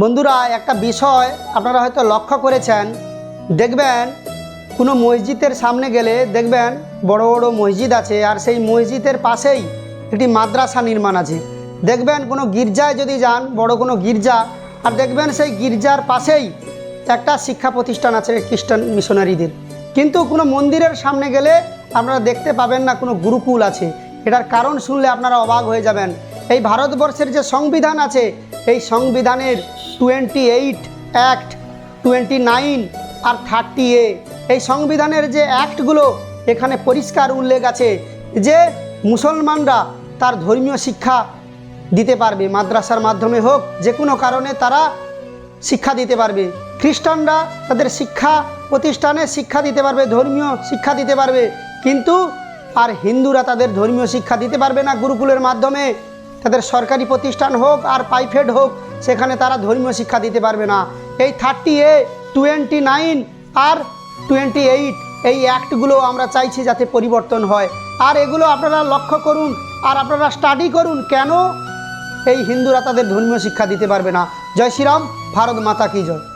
বন্ধুরা, একটা বিষয় আপনারা হয়তো লক্ষ্য করেছেন। দেখবেন, কোনো মসজিদের সামনে গেলে দেখবেন বড় বড় মসজিদ আছে, আর সেই মসজিদের পাশেই একটি মাদ্রাসা নির্মাণ আছে। দেখবেন, কোনো গির্জায় যদি যান, বড় কোনো গির্জা, আর দেখবেন সেই গির্জার পাশেই একটা শিক্ষা প্রতিষ্ঠান আছে, খ্রিস্টান মিশনারিদের। কিন্তু কোনো মন্দিরের সামনে গেলে আপনারা দেখতে পাবেন না কোনো গুরুকুল আছে। এটার কারণ শুনলে আপনারা অবাক হয়ে যাবেন। এই ভারতবর্ষের যে সংবিধান আছে, এই সংবিধানের twenty eight act, twenty nine R thirty A. এই সংবিধানের যে অ্যাক্টগুলো, এখানে পরিষ্কার উল্লেখ আছে যে মুসলমানরা তার ধর্মীয় শিক্ষা দিতে পারবে, মাদ্রাসার মাধ্যমে হোক, যে কোনো কারণে তারা শিক্ষা দিতে পারবে। খ্রিস্টানরা তাদের শিক্ষা প্রতিষ্ঠানে শিক্ষা দিতে পারবে, ধর্মীয় শিক্ষা দিতে পারবে। কিন্তু আর হিন্দুরা তাদের ধর্মীয় শিক্ষা দিতে পারবে না। গুরুকুলের মাধ্যমে তাদের সরকারি প্রতিষ্ঠান হোক আর প্রাইভেট হোক সেখানে তারা ধর্মীয় শিক্ষা দিতে পারবে না। এই থার্টি এ টোয়েন্টি নাইন আর টোয়েন্টি এইট এই অ্যাক্টগুলো আমরা চাইছি যাতে পরিবর্তন হয়। আর এগুলো আপনারা লক্ষ্য করুন, আর আপনারা স্টাডি করুন, কেন এই হিন্দুরা তাদের ধর্মীয় শিক্ষা দিতে পারবে না? জয় শ্রীরাম, ভারত মাতা কি জয়।